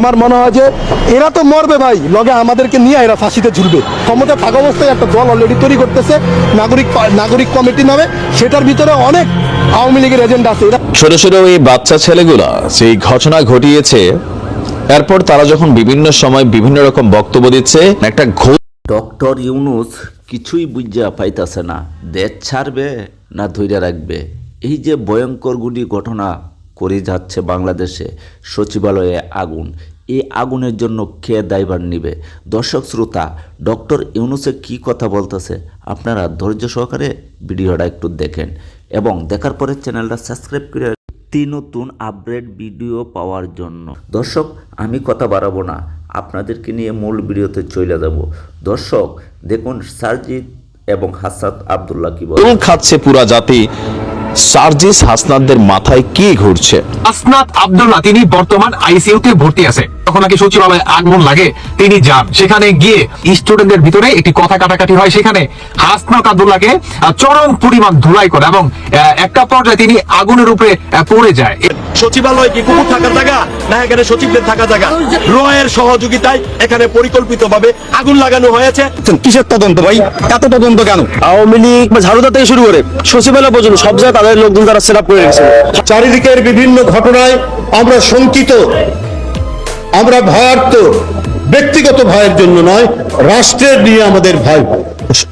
আমার মনে হয় যে এরা তো মরবে ভাই। লগে আমাদেরকে নিয়ে এরা ফাঁসিতে ঝুলবে। ক্ষমতা থাকা অবস্থায় একটা দল অলরেডি তৈরি করতেছে নাগরিক নাগরিক কমিটি নামে। সেটার ভিতরে অনেক আওয়ামী লীগের এজেন্ট আছে। এরা ছোট ছোট এই বাচ্চা ছেলেগুলা সেই ঘটনা ঘটিয়েছে। এরপর তারা যখন বিভিন্ন সময় বিভিন্ন রকম বক্তব্য দিচ্ছে একটা ঘোর ডক্টর ইউনুস কিছুই বুঝা পাইতাছে না। দেশ ছাড়বে না ধৈর্য রাখবে। এই যে ভয়ঙ্করগুলি ঘটনা করে যাচ্ছে বাংলাদেশে। সচিবালয়ে আগুন। এই আগুনের জন্য কে দায়ভার নিবে? দর্শক শ্রোতা, ডক্টর ইউনুসে কি কথা বলতেছে? আপনারা ধৈর্য সহকারে ভিডিওটা একটু দেখেন এবং দেখার পরে চ্যানেলটা সাবস্ক্রাইব করে একটি নতুন আপডেট ভিডিও পাওয়ার জন্য। দর্শক, আমি কথা বাড়াবো না। আপনাদেরকে নিয়ে মূল ভিডিওতে চলে যাব। দর্শক, দেখুন সারজিৎ এবং হাসাত আবদুল্লাহ কি খাচ্ছে পুরা জাতি। সার্জিস হাসনাদদের মাথায় কি ঘুরছে? আসনাত আব্দুল্লাহ তিনি বর্তমান আইসিইউতে ভর্তি আছে। তখন নাকি সচিবালয়ে আগমন লাগে তিনি যান। সেখানে গিয়ে স্টুডেন্টদের ভিতরে একটি কথা কাটাকাটি হয়। সেখানে হাসনাত আব্দুল্লাহকে চরম পরিমাণ ধুলাই করে এবং একটা পর্যায়ে তিনি আগুনের উপরে পড়ে যায়। সচিবালয় কি কুকুর থাকার জায়গা? না এখানে সচিবদের থাকা জায়গা। রয়ের সহযোগিতায় এখানে পরিকল্পিতভাবে আগুন লাগানো হয়েছে। কিসের তদন্ত ভাই? এত তদন্ত কেন? আওয়ামী লীগ ঝাড়ুদা থেকে শুরু করে সচিবালয় পর্যন্ত সব জায়গায় তাদের লোকজন তারা সেট আপ করে রেখেছে চারিদিকের বিভিন্ন ঘটনায় আমরা শঙ্কিত আমরা ভয়ার্ত ব্যক্তিগত ভয়ের জন্য নয় রাষ্ট্রের নিয়ে আমাদের ভয়।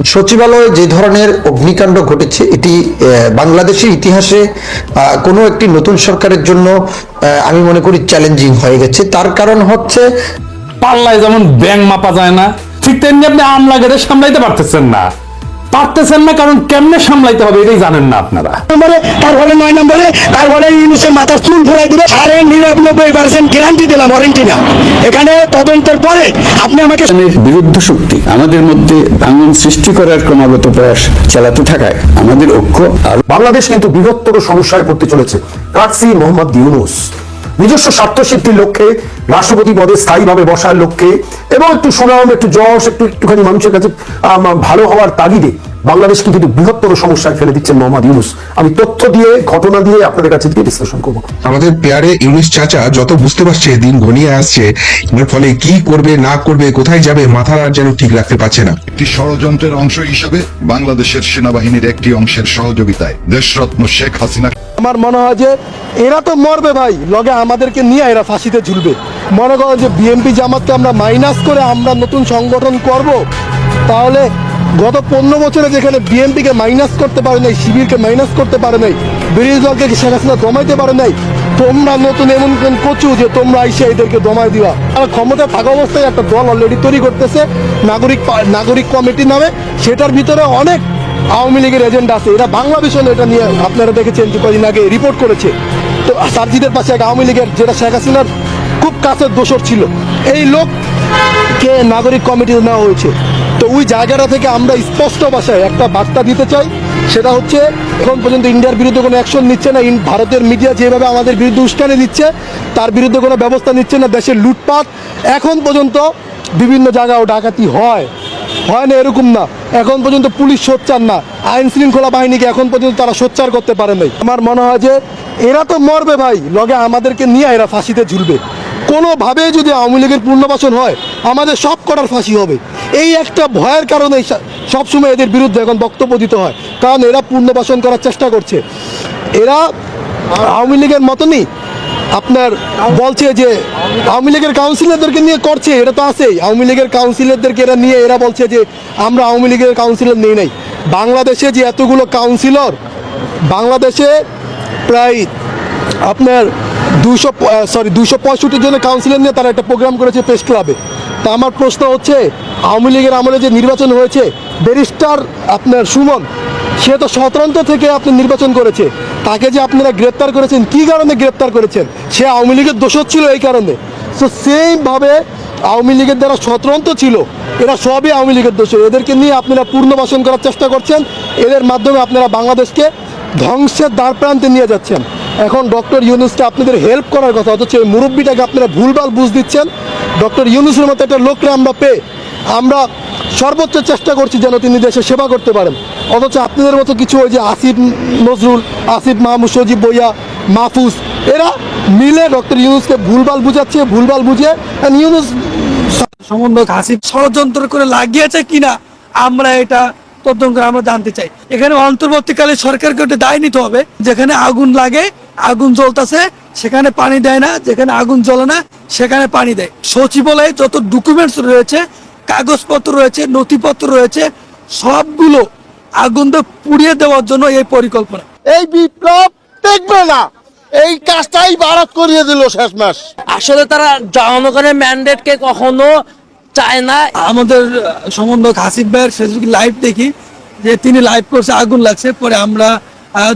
সচিবালয়ে যে ধরনের অগ্নিকাণ্ড ঘটেছে এটি আহ, বাংলাদেশের ইতিহাসে আহ, কোনো একটি নতুন সরকারের জন্য আমি মনে করি চ্যালেঞ্জিং হয়ে গেছে। তার কারণ হচ্ছে পাল্লায় যেমন ব্যাং মাপা যায় না ঠিক তেমনি আপনি আমলাগেরে সামলাইতে পারতেছেন না। পারতেছেন না কারণ কেমনে সামলাইতে হবে এটাই জানেন না আপনারা। নম্বরে তারপরে নয় নম্বরে তারপরে ইউনুসের মাথার চুল ফেলাই দিবে সাড়ে নিরানব্বই পার্সেন্ট গ্যারান্টি দিলাম ওয়ারেন্টি না। এখানে তদন্তের পরে আপনি আমাকে বিরুদ্ধ শক্তি আমাদের মধ্যে ভাঙন সৃষ্টি করার ক্রমাগত প্রয়াস চালাতে থাকায় আমাদের ঐক্য আর বাংলাদেশ কিন্তু বৃহত্তর সমস্যায় পড়তে চলেছে। কাকসি মোহাম্মদ ইউনুস নিজস্ব স্বার্থ সিদ্ধির লক্ষ্যে রাষ্ট্রপতি পদে স্থায়ীভাবে বসার লক্ষ্যে এবং একটু সুনাম একটু যশ একটু একটুখানি মানুষের কাছে ভালো হওয়ার তাগিদে বাংলাদেশ কিন্তু বৃহত্তর সমস্যায় ফেলে দিচ্ছেন মোহাম্মদ ইউনুস। আমি তথ্য দিয়ে ঘটনা দিয়ে আপনাদের কাছে দিয়ে বিশ্লেষণ করব। আমাদের পেয়ারে ইউনিস চাচা যত বুঝতে পারছে দিন ঘনিয়ে আসছে এর ফলে কি করবে না করবে কোথায় যাবে মাথার আর যেন ঠিক রাখতে পারছে না। একটি ষড়যন্ত্রের অংশ হিসেবে বাংলাদেশের সেনাবাহিনীর একটি অংশের সহযোগিতায় দেশরত্ন শেখ হাসিনা আমার মনে হয় যে এরা তো মরবে ভাই। লগে আমাদেরকে নিয়ে এরা ফাঁসিতে ঝুলবে। মনে করো যে বিএনপি জামাতকে আমরা মাইনাস করে আমরা নতুন সংগঠন করব তাহলে গত পনেরো বছরে যেখানে বিএনপিকে মাইনাস করতে পারে নাই, শিবিরকে মাইনাস করতে পারে নাই, বিরোধী দলকে শেখ হাসিনা দমাইতে পারে নাই, তোমরা নতুন এমন কোন কচু যে তোমরা আইসে এদেরকে দমাই দিবা। আর ক্ষমতা থাকা অবস্থায় একটা দল অলরেডি তৈরি করতেছে, নাগরিক নাগরিক কমিটি নামে, সেটার ভিতরে অনেক আওয়ামী লীগের এজেন্ট আছে। এরা বাংলা বিষয় এটা নিয়ে আপনারা দেখেছেন যে কদিন আগে রিপোর্ট করেছে। তো সার্জিদের পাশে এক আওয়ামী লীগের, যেটা শেখ হাসিনার খুব কাছের দোষর ছিল। এই লোককে নাগরিক কমিটিতে নেওয়া হয়েছে। তো ওই জায়গাটা থেকে আমরা স্পষ্ট ভাষায় একটা বার্তা দিতে চাই। সেটা হচ্ছে, এখন পর্যন্ত ইন্ডিয়ার বিরুদ্ধে কোনো অ্যাকশন নিচ্ছে না। ভারতের মিডিয়া যেভাবে আমাদের বিরুদ্ধে উস্কানি দিচ্ছে, তার বিরুদ্ধে কোনো ব্যবস্থা নিচ্ছে না দেশের লুটপাট। এখন পর্যন্ত বিভিন্ন জায়গাও ডাকাতি হয়। হয় না এরকম না। এখন পর্যন্ত পুলিশ সোচ্চার না। আইন শৃঙ্খলা বাহিনীকে এখন পর্যন্ত তারা সোচ্চার করতে পারে নাই। আমার মনে হয় যে, এরা তো মরবে ভাই। লগে আমাদেরকে নিয়ে এরা ফাঁসিতে ঝুলবে। কোনোভাবে যদি আওয়ামী লীগের পুনর্বাসন হয়, আমাদের সব করার ফাঁসি হবে। এই একটা ভয়ের কারণে সবসময় এদের বিরুদ্ধে এখন বক্তব্য দিতে হয়। কারণ এরা পুনর্বাসন করার চেষ্টা করছে। এরা আওয়ামী লীগের মতনই আপনার বলছে যে, আওয়ামী লীগের কাউন্সিলরদেরকে নিয়ে করছে, এটা তো আছেই। আওয়ামী লীগের কাউন্সিলরদেরকে এরা নিয়ে, এরা বলছে যে, আমরা আওয়ামী লীগের কাউন্সিলর নেই নাই। বাংলাদেশে যে এতগুলো কাউন্সিলর, বাংলাদেশে প্রায় আপনার দুশো সরি দুশো পঁয়ষট্টি জনের কাউন্সিলর নিয়ে তারা একটা প্রোগ্রাম করেছে প্রেস ক্লাবে তা আমার প্রশ্ন হচ্ছে, আওয়ামী লীগের আমলে যে নির্বাচন হয়েছে ব্যারিস্টার আপনার সুমন, সে তো স্বতন্ত্র থেকে আপনি নির্বাচন করেছে। তাকে যে আপনারা গ্রেপ্তার করেছেন, কি কারণে গ্রেপ্তার করেছেন? সে আওয়ামী লীগের দোষর ছিল এই কারণে। তো সেইভাবে আওয়ামী লীগের দ্বারা স্বতন্ত্র ছিল, এরা সবই আওয়ামী লীগের দোষর এদেরকে নিয়ে আপনারা পুনর্বাসন করার চেষ্টা করছেন। এদের মাধ্যমে আপনারা বাংলাদেশকে ধ্বংসের দ্বার প্রান্তে নিয়ে যাচ্ছেন। এখন ডক্টর ইউনুসকে আপনাদের হেল্প করার কথা, অথচ এই মুরব্বীটাকে আপনারা ভুলভাল বুঝ দিচ্ছেন। ডক্টর ইউনুসের মতো একটা লোককে আমরা পেয়ে আমরা সর্বোচ্চ চেষ্টা করছি যেন তিনি দেশে সেবা করতে পারেন। অথচ আপনাদের মতো কিছু ওই যে আসিফ নজরুল, আসিফ মাহমুদ, সজিব বইয়া, মাহফুজ, এরা মিলে ডক্টর ইউনুসকে ভুলভাল বুঝাচ্ছে, ভুলভাল বুঝে ইউনুস সম্বন্ধ হাসিব ষড়যন্ত্র করে লাগিয়েছে কিনা, আমরা এটা তদন্ত আমরা জানতে চাই। এখানে অন্তর্বর্তীকালে সরকারকে দায় নিতে হবে, যেখানে আগুন লাগে আগুন জ্বলতেছে সেখানে পানি দেয় না যেখানে আগুন জ্বলে না সেখানে পানি দেয়। সচিবালয়ে যত ডকুমেন্টস রয়েছে কাগজপত্র রয়েছে নথিপত্র রয়েছে সবগুলো আগুন পুড়িয়ে দেওয়ার জন্য এই পরিকল্পনা। এই বিপ্লব দেখবে না। এই কাজটাই ভারত করিয়ে দিল শেষ মাস। আসলে তারা জনগণের ম্যান্ডেটকে কখনো চায় না। আমাদের সম্বন্ধক হাসিফ ভাইয়ের ফেসবুক লাইভ দেখি যে তিনি লাইভ করছে আগুন লাগছে পরে আমরা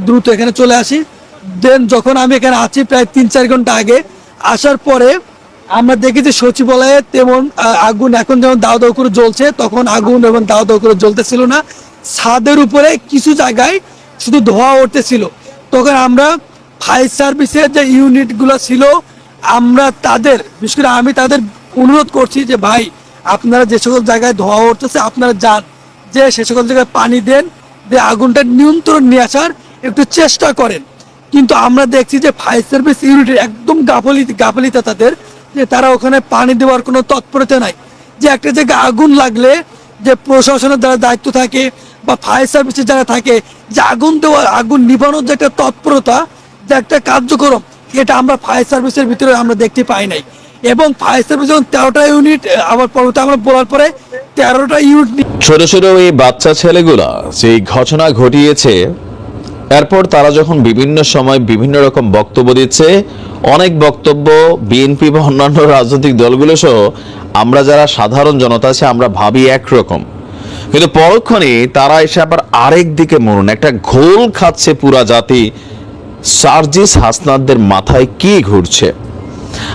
দ্রুত এখানে চলে আসি। দেন যখন আমি এখানে আছি প্রায় তিন চার ঘণ্টা আগে, আসার পরে আমরা দেখি যে সচিবালয়ে তেমন আগুন এখন যেমন দাও দাও করে জ্বলছে, তখন আগুন এবং দাও দাও করে জ্বলতেছিল না। ছাদের উপরে কিছু জায়গায় শুধু ধোঁয়া উঠতেছিল। তখন আমরা ফায়ার সার্ভিসের যে ইউনিটগুলো ছিল, আমরা তাদের, বিশেষ করে আমি তাদের অনুরোধ করছি যে, ভাই, আপনারা যে সকল জায়গায় ধোয়া উঠতেছে, আপনারা যান। যে সে সকল জায়গায় পানি দেন যে আগুনটা নিয়ন্ত্রণ নিয়ে আসার একটু চেষ্টা করেন। কিন্তু আমরা দেখছি যে ফায়ার সার্ভিস ইউনিটের একদম গাফলি, গাফলিতা তাদের, যে তারা ওখানে পানি দেওয়ার কোনো তৎপরতা নাই। যে একটা জায়গায় আগুন লাগলে যে প্রশাসনের যারা দায়িত্ব থাকে বা ফায়ার সার্ভিসের যারা থাকে, যে আগুন দেওয়ার, আগুন নিভানোর যে একটা তৎপরতা, যে একটা কার্যক্রম, এটা আমরা ফায়ার সার্ভিসের ভিতরে আমরা দেখতে পাই নাই। এবং ফায়ার সার্ভিস যখন তেরোটা ইউনিট আবার পরবর্তী আমরা বলার পরে তেরোটা ইউনিট ছোট ছোট এই বাচ্চা ছেলেগুলা, যেই ঘটনা ঘটিয়েছে এরপর তারা যখন বিভিন্ন সময় বিভিন্ন রকম বক্তব্য দিচ্ছে, অনেক বক্তব্য, বিএনপি বা অন্যান্য রাজনৈতিক দলগুলো সহ, আমরা যারা সাধারণ জনতা আছে, আমরা ভাবি একরকম। কিন্তু পরক্ষণে তারা এসে আবার আরেক দিকে মরুন, একটা ঘোল খাচ্ছে পুরা জাতি। সার্জিস হাসনাদদের মাথায় কি ঘুরছে?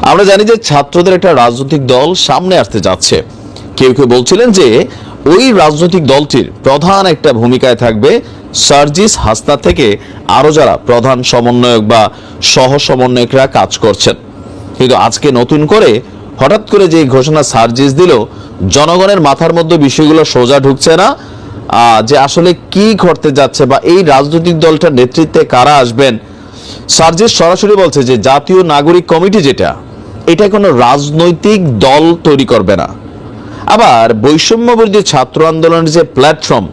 আমরা জানি যে ছাত্রদের একটা রাজনৈতিক দল সামনে আসতে যাচ্ছে। কেউ কেউ বলছিলেন যে ওই রাজনৈতিক দলটির প্রধান একটা ভূমিকায় থাকবে সার্জিস হাসনা থেকে আরও যারা প্রধান সমন্বয়ক বা সহ সমন্বয়করা কাজ করছেন। কিন্তু আজকে নতুন করে হঠাৎ করে যে ঘোষণা সার্জিস দিল, জনগণের মাথার মধ্যে বিষয়গুলো সোজা ঢুকছে না। যে আসলে কি ঘটতে যাচ্ছে বা এই রাজনৈতিক দলটার নেতৃত্বে কারা আসবেন, সার্জিস সরাসরি বলছে যে জাতীয় নাগরিক কমিটি যেটা, এটা কোনো রাজনৈতিক দল তৈরি করবে না। আবার বৈষম্য বিরোধী ছাত্র আন্দোলনের যে প্ল্যাটফর্ম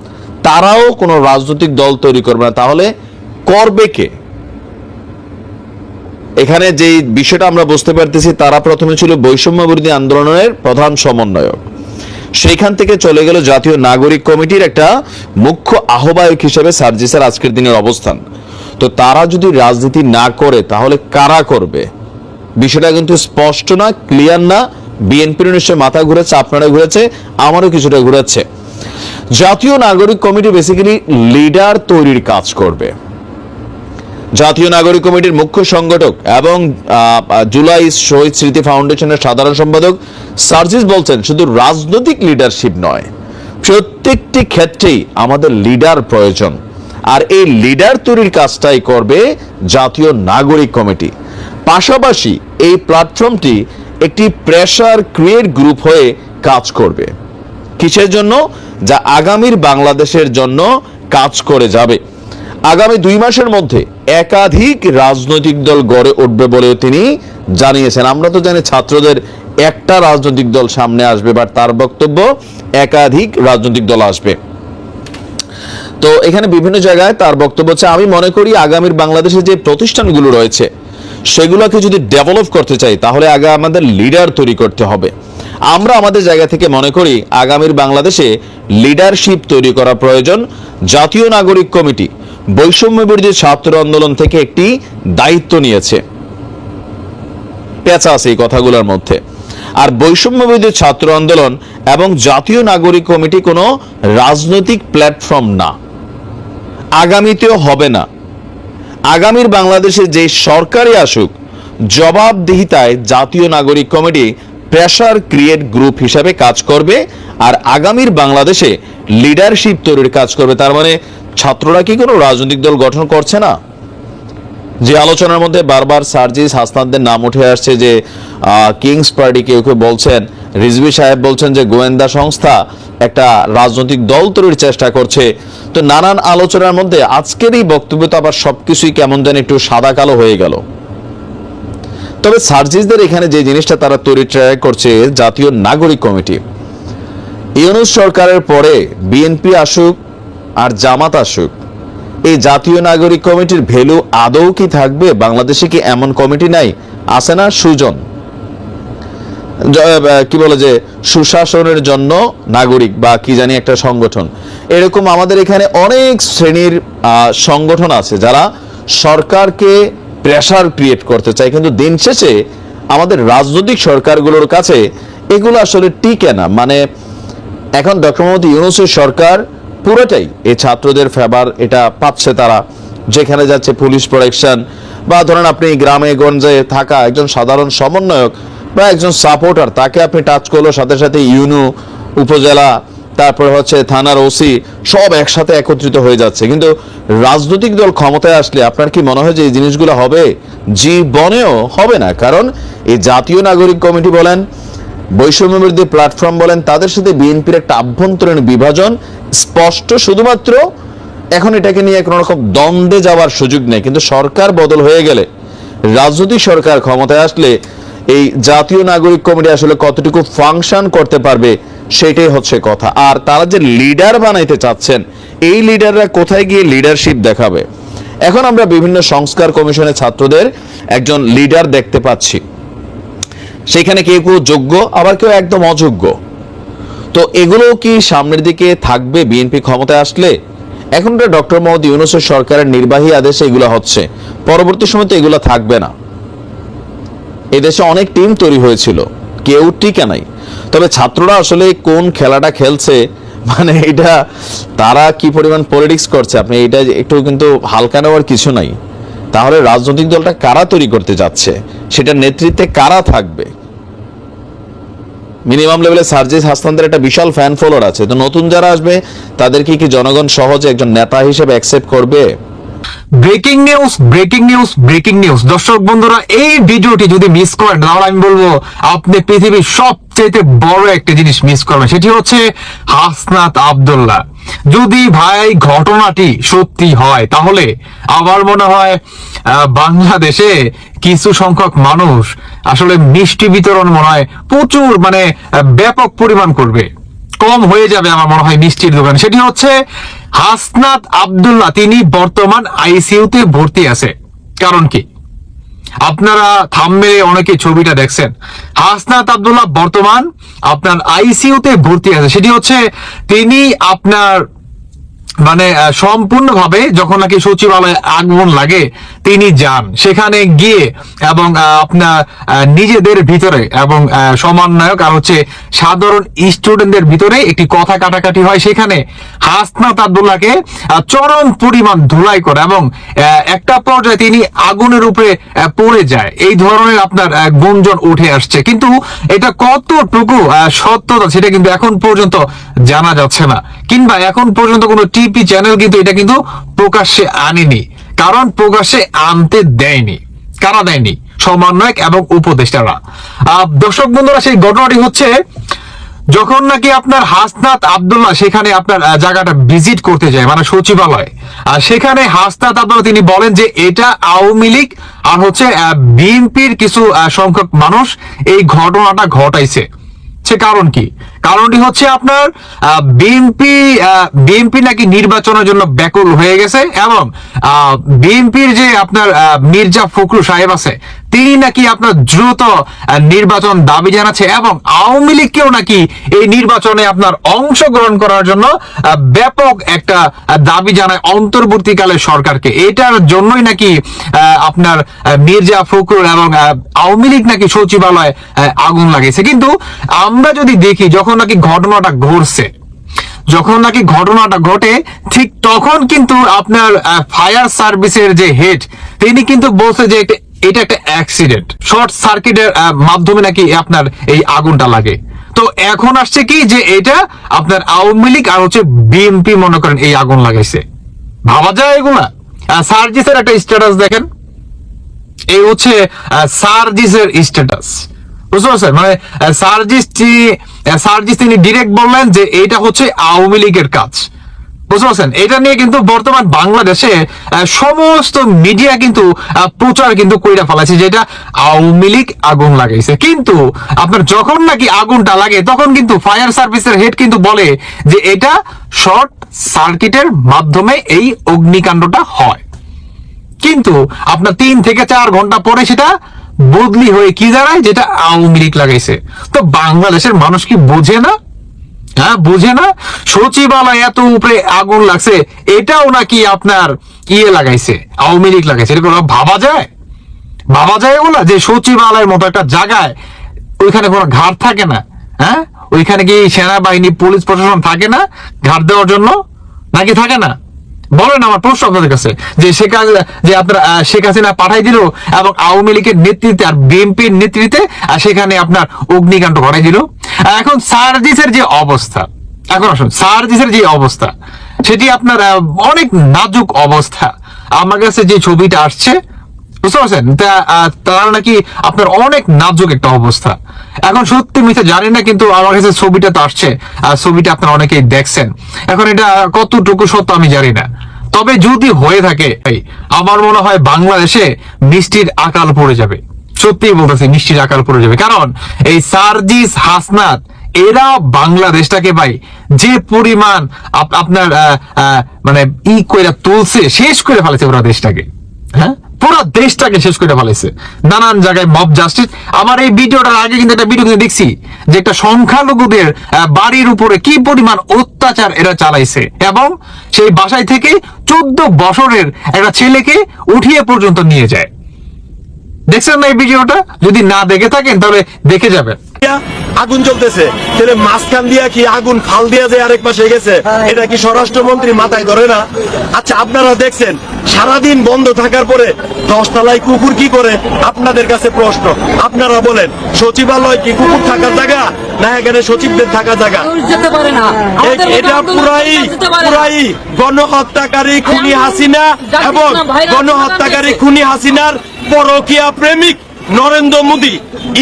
তারাও কোনো রাজনৈতিক দল তৈরি করবে না। তাহলে করবে কে? এখানে যে বিষয়টা আমরা বুঝতে পারতেছি, তারা প্রথমে ছিল বৈষম্য বিরোধী আন্দোলনের প্রধান সমন্বয়ক। সেইখান থেকে চলে গেল জাতীয় নাগরিক কমিটির একটা মুখ্য আহ্বায়ক হিসেবে সার্জিসের আজকের দিনের অবস্থান। তো তারা যদি রাজনীতি না করে, তাহলে কারা করবে? বিষয়টা কিন্তু স্পষ্ট না, ক্লিয়ার না। বিএনপির নিশ্চয় মাথা ঘুরেছে আপনারা ঘুরেছে, আমারও কিছুটা ঘুরেছে। জাতীয় নাগরিক কমিটি বেসিক্যালি লিডার তৈরির কাজ করবে। জাতীয় নাগরিক কমিটির মুখ্য সংগঠক এবং জুলাই শহীদ স্মৃতি ফাউন্ডেশনের সাধারণ সম্পাদক সার্জিস বলছেন, শুধু রাজনৈতিক লিডারশিপ নয়, প্রত্যেকটি ক্ষেত্রেই আমাদের লিডার প্রয়োজন। আর এই লিডার তৈরির কাজটাই করবে জাতীয় নাগরিক কমিটি। পাশাপাশি এই প্ল্যাটফর্মটি একটি প্রেসার ক্রিয়েট গ্রুপ হয়ে কাজ করবে। কিসের জন্য? যা আগামীর বাংলাদেশের জন্য কাজ করে যাবে। আগামী দুই মাসের মধ্যে একাধিক রাজনৈতিক দল গড়ে উঠবে বলেও তিনি জানিয়েছেন। আমরা তো জানি ছাত্রদের একটা রাজনৈতিক দল সামনে আসবে বাট তার বক্তব্য, একাধিক রাজনৈতিক দল আসবে। তো এখানে বিভিন্ন জায়গায় তার বক্তব্য হচ্ছে, আমি মনে করি আগামীর বাংলাদেশে যে প্রতিষ্ঠানগুলো রয়েছে, সেগুলোকে যদি ডেভেলপ করতে চাই, তাহলে আগে আমাদের লিডার তৈরি করতে হবে। আমরা আমাদের জায়গা থেকে মনে করি আগামীর বাংলাদেশে লিডারশিপ তৈরি করা প্রয়োজন। জাতীয় নাগরিক কমিটি বৈষম্য ছাত্র আন্দোলন থেকে একটি দায়িত্ব নিয়েছে। পেঁচা আছে এই কথাগুলোর মধ্যে। আর বৈষম্য ছাত্র আন্দোলন এবং জাতীয় নাগরিক কমিটি কোনো রাজনৈতিক প্ল্যাটফর্ম না। আগামীতেও হবে না। আগামীর বাংলাদেশে যে সরকারি আসুক, জবাবদিহিতায় জাতীয় নাগরিক কমিটি প্রেসার ক্রিয়েট গ্রুপ হিসাবে কাজ করবে আর আগামীর বাংলাদেশে লিডারশিপ তৈরির কাজ করবে। তার মানে ছাত্ররা কি কোনো রাজনৈতিক দল গঠন করছে না? যে আলোচনার মধ্যে বারবার সার্জিস হাসনাদদের নাম উঠে আসছে যে কিংস পার্টি কেউ কেউ বলছেন, রিজভি সাহেব বলছেন যে গোয়েন্দা সংস্থা একটা রাজনৈতিক দল তৈরির চেষ্টা করছে। তো নানান আলোচনার মধ্যে আজকের এই বক্তব্য তো আবার সবকিছুই কেমন যেন একটু সাদা কালো হয়ে গেল। তবে সার্জিসদের এখানে যে জিনিসটা তারা তৈরি ট্রাই করছে, জাতীয় নাগরিক কমিটি। ইউনুস সরকারের পরে বিএনপি আসুক আর জামাত আসুক, এই জাতীয় নাগরিক কমিটির ভ্যালু আদৌ কি থাকবে? বাংলাদেশে কি এমন কমিটি নাই? আছে না সুজন? কি বলে যে, সুশাসনের জন্য নাগরিক বা কি জানি একটা সংগঠন। এরকম আমাদের এখানে অনেক শ্রেণির সংগঠন আছে যারা সরকারকে প্রেসার ক্রিয়েট করতে চায়। কিন্তু দিন শেষে আমাদের রাজনৈতিক সরকারগুলোর কাছে এগুলো আসলে টিকে না। মানে এখন ডক্টর মোহাম্মদ ইউনুসের সরকার পুরোটাই এই ছাত্রদের ফেভার এটা পাচ্ছে তারা। যেখানে যাচ্ছে পুলিশ প্রোটেকশন বা ধরেন আপনি গ্রামে গঞ্জে থাকা একজন সাধারণ সমন্বয়ক বা একজন সাপোর্টার তাকে আপনি টাচ করল, সাথে সাথে ইউনু উপজেলা তারপর হচ্ছে থানার ওসি সব একসাথে একত্রিত হয়ে যাচ্ছে। কিন্তু রাজনৈতিক দল ক্ষমতায় আসলে আপনার কি মনে হয় যে এই জিনিসগুলো হবে? জীবনেও হবে না। কারণ এই জাতীয় নাগরিক কমিটি বলেন বৈষম্য বিরোধী প্ল্যাটফর্ম বলেন, তাদের সাথে বিএনপির একটা আভ্যন্তরীণ বিভাজন স্পষ্ট শুধুমাত্র এখন এটাকে নিয়ে কোনো রকম দ্বন্দ্বে যাওয়ার সুযোগ নেই। কিন্তু সরকার বদল হয়ে গেলে, রাজনৈতিক সরকার ক্ষমতায় আসলে এই জাতীয় নাগরিক কমিটি আসলে কতটুকু ফাংশন করতে পারবে সেটাই হচ্ছে কথা। আর তারা যে লিডার বানাইতে চাচ্ছেন, এই লিডাররা কোথায় গিয়ে লিডারশিপ দেখাবে? এখন আমরা বিভিন্ন সংস্কার কমিশনের ছাত্রদের একজন লিডার দেখতে পাচ্ছি। সেখানে কেউ কেউ যোগ্য, আবার কেউ একদম অযোগ্য। তো এগুলো কি সামনের দিকে থাকবে বিএনপি ক্ষমতায় আসলে? এখন ডক্টর মোহাম্মদ ইউনুসের সরকারের নির্বাহী আদেশে এগুলো হচ্ছে। পরবর্তী সময় তো এগুলো থাকবে না। এদেশে অনেক টিম তৈরি হয়েছিল। কেউ টিকে নাই। তবে ছাত্ররা আসলে কোন খেলাটা খেলছে মানে এটা তারা কি পরিমাণ পলিটিক্স করছে, আপনি এটা একটু কিন্তু হালকা নেওয়ার কিছু নাই। তাহলে রাজনৈতিক দলটা কারা তৈরি করতে যাচ্ছে সেটা নেতৃত্বে কারা থাকবে? মিনিমাম লেভেলে সার্জিস হাসানদের একটা বিশাল ফ্যান ফলোয়ার আছে। তো নতুন যারা আসবে, তাদেরকে কি জনগণ সহজে একজন নেতা হিসেবে অ্যাকসেপ্ট করবে? Breaking news breaking news breaking news দর্শক বন্ধুরা, এই ভিডিওটি যদি মিস করেন, তাহলে আমি বলব, আপনি পৃথিবীর সবচেয়ে বড় একটা জিনিস মিস করবেন। সেটি হচ্ছে হাসনাত আব্দুল্লাহ। যদি ভাই ঘটনাটি সত্যি হয়, তাহলে আমার মনে হয় বাংলাদেশে কিছু সংখ্যক মানুষ আসলে মিষ্টি বিতরণ মনে হয় প্রচুর মানে ব্যাপক পরিমাণ করবে। কম হয়ে যাবে আমার মনে হয় মিষ্টির দোকান। সেটি হচ্ছে হাসনাত আবদুল্লাহ, তিনি বর্তমান আইসিইউতে ভর্তি আছে। কারণ কি? আপনারা থামবে অনেকে ছবিটা দেখছেন। হাসনাত আবদুল্লাহ বর্তমান আপনার আইসিইউতে ভর্তি আছে। সেটি হচ্ছে তিনি আপনার মানে সম্পূর্ণভাবে যখন নাকি সচিবালয়ে আগমন লাগে, তিনি যান। সেখানে গিয়ে এবং আপনার নিজেদের ভিতরে এবং সমন্বয়ক আর হচ্ছে সাধারণ স্টুডেন্টদের ভিতরে একটি কথা কাটাকাটি হয়। সেখানে হাসনাত আব্দুল্লাহকে চরম পরিমাণ ধুলাই করে এবং একটা পর্যায়ে তিনি আগুনের উপরে পড়ে যায়। এই ধরনের আপনার গুঞ্জন উঠে আসছে। কিন্তু এটা কতটুকু সত্যতা, সেটা কিন্তু এখন পর্যন্ত জানা যাচ্ছে না। কিংবা এখন পর্যন্ত কোনো টিপি চ্যানেল কিন্তু এটা কিন্তু প্রকাশ্যে আনেনি। কারণ প্রকাশ্যে আনতে দেয়নি, কারা দেয়নি? সমন্বয়ক এবং উপদেষ্টারা। দর্শক বন্ধুরা, সেই ঘটনাটি হচ্ছে, যখন নাকি আপনার হাসনাত আব্দুল্লাহ সেখানে আপনার জায়গাটা ভিজিট করতে যায় মানে সচিবালয়, আর সেখানে হাসনাত আব্দুল্লাহ তিনি বলেন যে এটা আওয়ামী লীগ আর হচ্ছে বিএনপির কিছু সংখ্যক মানুষ এই ঘটনাটা ঘটাইছে। সে কারণ কি? কারণটি হচ্ছে আপনার বিএনপি বিএনপি নাকি নির্বাচনের জন্য ব্যাকুল হয়ে গেছে এবং বিএনপির যে আপনার মির্জা ফখরুল সাহেব আছে, তিনি নাকি আপনার দ্রুত নির্বাচন দাবি জানাচ্ছে এবং আওয়ামী লীগকেও নাকি এই নির্বাচনে আপনার অংশগ্রহণ করার জন্য ব্যাপক একটা দাবি জানায় অন্তর্বর্তীকালে সরকারকে। এটার জন্যই নাকি আপনার মির্জা ফখরুল এবং আওয়ামী লীগ নাকি সচিবালয়ে আগুন লাগিয়েছে। কিন্তু আমরা যদি দেখি, যখন নাকি ঘটনাটা ঘটছে, যখন নাকি ঘটনাটা ঘটে, ঠিক তখন কিন্তু আপনার ফায়ার সার্ভিসের যে হেড তিনি কিন্তু বলছে যে এটা একটা অ্যাক্সিডেন্ট শর্ট সার্কিটের মাধ্যমে নাকি আপনার এই আগুনটা লাগে। তো এখন আসছে কি যে এটা আপনার আওয়ামী লীগ আর হচ্ছে বিএনপি মনে করেন এই আগুন লাগাইছে। ভাবা যায় এগুলা? সার্জিসের একটা স্ট্যাটাস দেখেন। এই হচ্ছে সার্জিসের স্ট্যাটাস মানে সার্জিস সার্জিস তিনি ডিরেক্ট বললেন যে হচ্ছে আওয়ামী লীগের কাজ। বুঝতে এটা নিয়ে কিন্তু বর্তমান বাংলাদেশে সমস্ত মিডিয়া কিন্তু প্রচার কিন্তু কইরা ফেলাছে যেটা আওয়ামী লীগ আগুন লাগাইছে। কিন্তু আপনার যখন নাকি আগুনটা লাগে, তখন কিন্তু ফায়ার সার্ভিসের হেড কিন্তু বলে যে এটা শর্ট সার্কিটের মাধ্যমে এই অগ্নিকাণ্ডটা হয়। কিন্তু আপনার তিন থেকে চার ঘণ্টা পরে সেটা বদলি হয়ে কি দাঁড়ায়? যেটা আওয়ামী লীগ লাগাইছে। তো বাংলাদেশের মানুষ কি বোঝে না? হ্যাঁ বুঝে না? সচিবালয় এত উপরে আগুন লাগছে, এটাও নাকি আপনার ইয়ে লাগাইছে, আওয়ামী লীগ লাগাইছে। এরকম ভাবা যায়? ভাবা যায় ওগুলা যে সচিবালয়ের মতো একটা জায়গায় ওইখানে কোনো ঘাট থাকে না হ্যাঁ? ওইখানে কি সেনাবাহিনী, পুলিশ প্রশাসন থাকে না ঘাট দেওয়ার জন্য? নাকি থাকে না? বলেন আমার প্রশ্ন আপনাদের কাছে, যে শেখ যে আপনার শেখ হাসিনা পাঠাই দিল এবং আওয়ামী লীগের নেতৃত্বে আর বিএনপির নেতৃত্বে আর সেখানে আপনার অগ্নিকাণ্ড ঘটাই দিল। এখন সার্জিসের যে অবস্থা, এখন আসুন, সার্জিসের যে অবস্থা, সেটি আপনার অনেক নাজুক অবস্থা। আমার কাছে যে ছবিটা আসছে বুঝতে পারছেন? তার নাকি আপনার অনেক নাজুক একটা অবস্থা। এখন সত্যি মিথ্যে জানি না, কিন্তু আমার কাছে ছবিটা তো আসছে। আর ছবিটা আপনারা অনেকেই দেখছেন। এখন এটা কতটুকু সত্য আমি জানি না। তবে যদি হয়ে থাকে আমার মনে হয় বাংলাদেশে মিষ্টির আকাল পড়ে যাবে। সত্যি বলতেছি, মিষ্টির আকাল পড়ে যাবে। কারণ এই সার্জিস হাসনাত, এরা বাংলাদেশটাকে ভাই যে পরিমাণ আপ- আপনার মানে ই কইরা তুলছে, শেষ করে ফেলেছে ওরা দেশটাকে। হ্যাঁ? পুরো দেশটাকে শেষ করে ফেলেছে নানান জায়গায় মব জাস্টিস আমার এই ভিডিওটার আগে কিন্তু একটা ভিডিও দেখছি, যে একটা সংখ্যালঘুদের বাড়ির উপরে কি পরিমাণ অত্যাচার এরা চালাইছে। এবং সেই বাসায় থেকে চোদ্দ বছরের একটা ছেলেকে উঠিয়ে পর্যন্ত নিয়ে যায়। দেখছেন না এই ভিডিওটা? যদি না দেখে থাকেন, তাহলে দেখে যাবেন। আগুন জ্বলতেছে। তাহলে মাঝখান দিয়া কি আগুন ফাল দিয়া যে আরেক পাশে গেছে? এটা কি স্বরাষ্ট্রমন্ত্রী মাথায় ধরে না? আচ্ছা আপনারা দেখছেন সারাদিন বন্ধ থাকার পরে দশতলায় কুকুর কি করে? আপনাদের কাছে প্রশ্ন। আপনারা বলেন সচিবালয় কি কুকুর থাকার জায়গা? না এখানে সচিবদের থাকা জায়গা। এটা পুরাই পুরাই গণহত্যাকারী খুনি হাসিনা এবং গণহত্যাকারী খুনি হাসিনার পরকিয়া প্রেমিক নরেন্দ্র মোদী।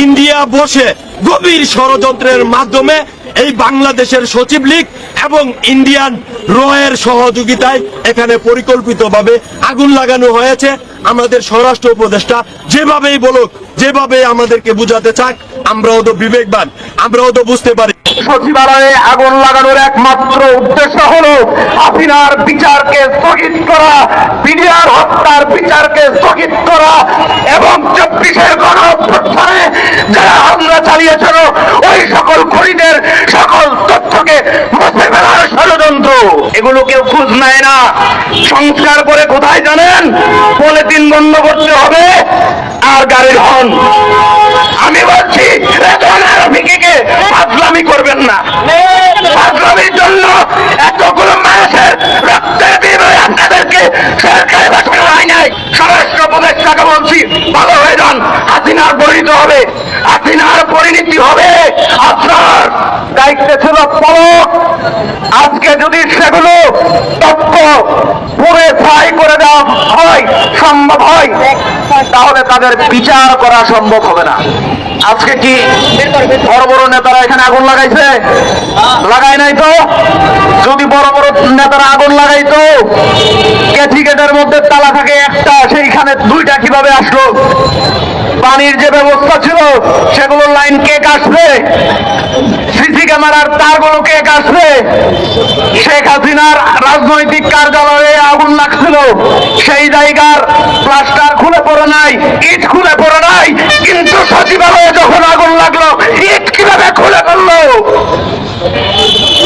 ইন্ডিয়া বসে গভীর ষড়যন্ত্রের মাধ্যমে এই বাংলাদেশের সচিব লীগ এবং ইন্ডিয়ান রয়ের সহযোগিতায় এখানে পরিকল্পিতভাবে আগুন লাগানো হয়েছে। আমাদের স্বরাষ্ট্র উপদেষ্টা যেভাবেই বলুক যেভাবে আমাদেরকে বুঝাতে চাক, আমরাও তো বিবেকবান, আমরাও তো বুঝতে পারি। সচিবালয়ে আগুন লাগানোর একমাত্র উদ্দেশ্য হলো হাসিনার বিচারকে স্থগিত করা, বিডিআর হত্যার বিচারকে স্থগিত করা এবং চব্বিশের গণ অভ্যুত্থানে যারা হামলা চালিয়েছিল ওই সকল খুনিদের সকল তথ্যকে মুছে ফেলার ষড়যন্ত্র এগুলো কেউ খোঁজ নেয় না। সংস্কার করে কোথায় জানেন? পলিথিন বন্ধ করতে হবে, আর গাড়ির হন আমি বলছি রেদওয়ান আরফিকে করবেন না। ফাজলামির জন্য এতগুলো মানুষের রক্তের বিনিময়ে আপনাদেরকে সরকারি বাসনে হয় নাই। স্বরাষ্ট্র উপদেষ্টাকে বলছি, ভালো হয়ে যান। হাসিনার পরিণত হবে। হাসিনার পরিণতি হবে। আপনার দায়িত্বে ছিল পলক। আজকে যদি সেগুলো তথ্য পুরে ছাই করে দেওয়া হয়, সম্ভব হয়, তাহলে তাদের বিচার করা সম্ভব হবে না। আজকে কি বড় বড় নেতারা এখানে আগুন লাগাইছে? লাগাই নাই তো? যদি বড় বড় নেতারা আগুন লাগাইতো কেথি গেটের মধ্যে তালা থাকে একটা, সেইখানে দুইটা কীভাবে আসলো? পানির যে ব্যবস্থা ছিল সেগুলোর লাইন কে কাটবে সিসি ক্যামেরার তারগুলো কে কাটবে শেখ হাসিনার রাজনৈতিক কার্যালয়ে আগুন লাগছিল। সেই জায়গার প্লাস্টার খুলে পড়ে নাই, ইট খুলে পড়ে নাই, কিন্তু সচিবালয়ে যখন আগুন লাগল, ইট কীভাবে খুলে পড়ল?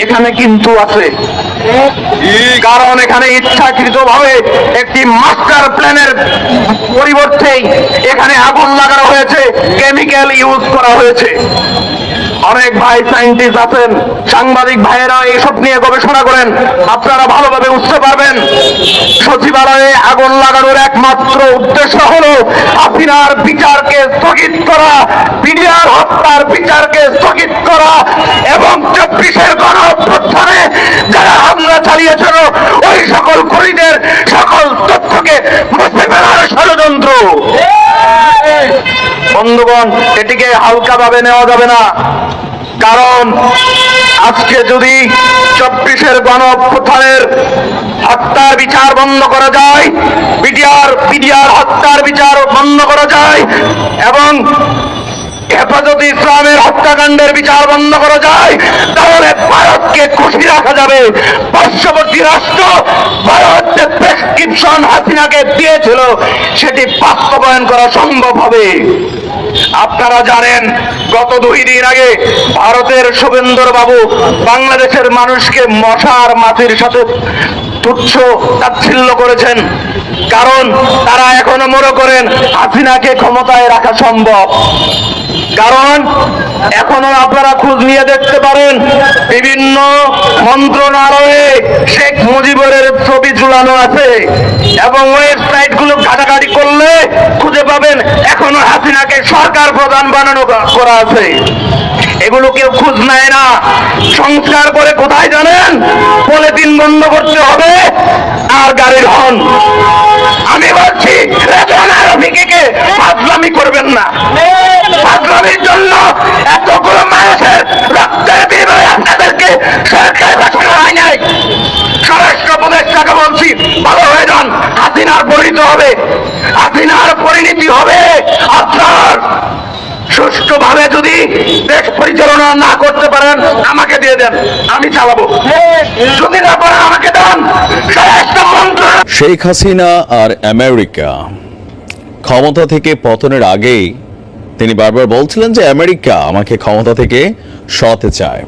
এখানে কিন্তু আছে কারণ এখানে ইচ্ছাকৃত ভাবে একটি মাস্টার প্ল্যানের পরিবর্তে এখানে আগুন লাগানো হয়েছে কেমিক্যাল ইউজ করা হয়েছে। অনেক ভাই সাইন্টিস্ট আছেন, সাংবাদিক ভাইয়েরা এইসব নিয়ে গবেষণা করেন, আপনারা ভালোভাবে বুঝতে পারবেন। সচিবালয়ে আগুন লাগানোর একমাত্র উদ্দেশ্য হলো হাসিনার বিচারকে স্থগিত করা বিডিআর হত্যার বিচারকে স্থগিত করা এবং চব্বিশের গণ অভ্যুত্থানে যারা হামলা চালিয়েছিল, ওই সকল খুনিদের সকল তথ্যকে ফেলার ষড়যন্ত্র। বন্ধুগণ, এটিকে হালকাভাবে নেওয়া যাবে না। কারণ, আজকে যদি চব্বিশের গণ অভ্যুত্থানের হত্যার বিচার বন্ধ করা যায়, বিডিআর বিডিআর হত্যার বিচার বন্ধ করা যায়, এবং হেফাজত ইসলামের হত্যাকাণ্ডের বিচার বন্ধ করা যায়, তাহলে ভারতকে খুশি রাখা যাবে। পার্শ্ববর্তী রাষ্ট্র ভারত যে প্রেসক্রিপশন হাসিনাকে দিয়েছিল, সেটি বাস্তবায়ন করা সম্ভব হবে। আপনারা জানেন, গত দুই দিন আগে ভারতের শুভেন্দর বাবু বাংলাদেশের মানুষকে মশার মাছির সাথে তুচ্ছ তাচ্ছিল্য করেছেন। কারণ তারা এখনও মনে করেন, হাসিনাকে ক্ষমতায় রাখা সম্ভব। কারণ এখনও আপনারা খোঁজ নিয়ে দেখতে পারেন, বিভিন্ন মন্ত্রণালয়ে শেখ মুজিবুরের ছবি ঝুলানো আছে এবং ওয়েবসাইটগুলো ঘাটাঘাটি করলে খুঁজে পাবেন এখনও হাসিনাকে সরকার প্রধান বানানো করা আছে। এগুলো কেউ খোঁজ নেয় না। সংস্কার করে কোথায় জানেন? পলিথিন বন্ধ করতে হবে। আর গাড়ির হন আমি বলছি রফিকে করবেন না। ফাজলামির জন্য এতগুলো মানুষের রক্তের বিনিময়ে আপনাদেরকে সরকার পাঠানো হয় নাই। স্বরাষ্ট্র উপদেষ্টাকে বলছি, ভালো হয়ে যান হাসিনার পরিণত হবে। হাসিনার পরিণতি হবে আপনার সুষ্ঠুভাবে যদি দেশ পরিচালনা না করতে আমাকে দিয়ে দেন, আমি চালাবো। যদি না পারেন আমাকে দেন। শেখ হাসিনা আর আমেরিকা ক্ষমতা থেকে পতনের আগেই তিনি বারবার বলছিলেন যে আমেরিকা আমাকে ক্ষমতা থেকে সরাতে চায়।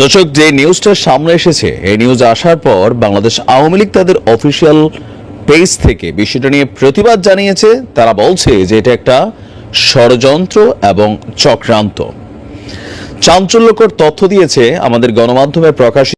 দর্শক, যে নিউজটা সামনে এসেছে, এই নিউজ আসার পর বাংলাদেশ আওয়ামী লীগ তাদের অফিসিয়াল পেজ থেকে বিষয়টা নিয়ে প্রতিবাদ জানিয়েছে। তারা বলছে যে এটা একটা ষড়যন্ত্র এবং চক্রান্ত। চাঞ্চল্যকর তথ্য দিয়েছে আমাদের গণমাধ্যমে প্রকাশিত